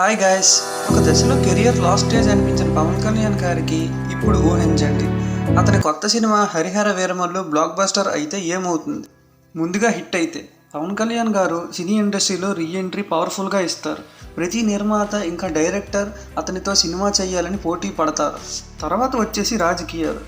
Hi guys ఒక దశలో career last stage అనిపించిన పవన్ కళ్యాణ్ గారికి ఇప్పుడు ఊహించండి. అతని కొత్త cinema Harihara Veeramallu block buster ఏమవుతుంది? ముందుగా హిట్ అయితే పవన్ కళ్యాణ్ గారు సినీ ఇండస్ట్రీలో రీఎంట్రీ పవర్ఫుల్గా ఇస్తారు. ప్రతి నిర్మాత ఇంకా డైరెక్టర్ అతనితో సినిమా చేయాలని పోటీ పడతారు. తర్వాత వచ్చేసి రాజకీయాలు.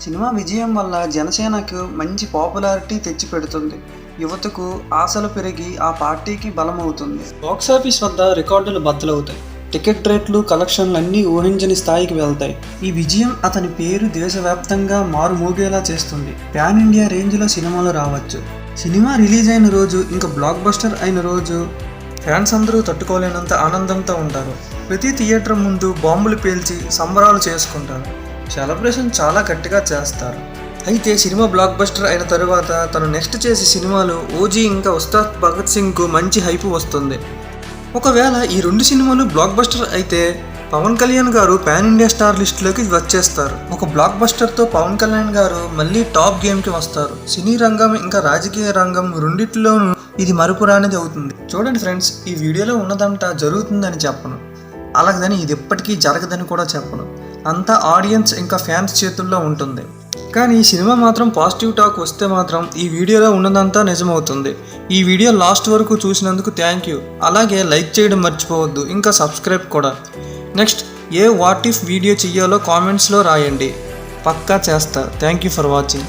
సినిమా విజయం వల్ల జనసేనకు మంచి పాపులారిటీ తెచ్చిపెడుతుంది యువతకు ఆశలు పెరిగి ఆ పార్టీకి బలమవుతుంది. బాక్సాఫీస్ వద్ద రికార్డులు బద్దలవుతాయి. టికెట్ రేట్లు కలెక్షన్లు అన్నీ ఊహించని స్థాయికి వెళ్తాయి. ఈ విజయం అతని పేరు దేశవ్యాప్తంగా మారుమోగేలా చేస్తుంది. పాన్ ఇండియా రేంజ్లో సినిమాలు రావచ్చు. సినిమా రిలీజ్ అయిన రోజు ఇంకా బ్లాక్ బస్టర్ అయిన రోజు ఫ్యాన్స్ అందరూ తట్టుకోలేనంత ఆనందంతో ఉంటారు. ప్రతి థియేటర్ ముందు బాంబులు పేల్చి సంబరాలు చేసుకుంటారు. సెలబ్రేషన్ చాలా గట్టిగా చేస్తారు. అయితే సినిమా బ్లాక్ బస్టర్ అయిన తరువాత తను నెక్స్ట్ చేసే సినిమాలు ఓజీ ఇంకా ఉస్తాద్ భగత్ సింగ్కు మంచి హైప్ వస్తుంది. ఒకవేళ ఈ రెండు సినిమాలు బ్లాక్ బస్టర్ అయితే పవన్ కళ్యాణ్ గారు పాన్ ఇండియా స్టార్ లిస్టులోకి వచ్చేస్తారు. ఒక బ్లాక్ బస్టర్తో పవన్ కళ్యాణ్ గారు మళ్ళీ టాప్ గేమ్కి వస్తారు. సినీ రంగం ఇంకా రాజకీయ రంగం రెండిట్లోనూ ఇది మరుపురానిది అవుతుంది. చూడండి ఫ్రెండ్స్ ఈ వీడియోలో ఉన్నదంతా జరుగుతుందని చెప్పను. అలాగదని ఇది ఎప్పటికీ జరగదని కూడా చెప్పను. అంతా ఆడియన్స్ ఇంకా ఫ్యాన్స్ చేతుల్లో ఉంటుంది. కానీ ఈ సినిమా మాత్రం పాజిటివ్ టాక్ వస్తే మాత్రం ఈ వీడియోలో ఉన్నదంతా నిజమవుతుంది. ఈ వీడియో లాస్ట్ వరకు చూసినందుకు థ్యాంక్ యూ అలాగే లైక్ చేయడం మర్చిపోవద్దు. ఇంకా సబ్స్క్రైబ్ కూడా. నెక్స్ట్ ఏ వాట్ ఇఫ్ వీడియో చెయ్యాలో కామెంట్స్లో రాయండి. పక్కా చేస్తా. Thank you for watching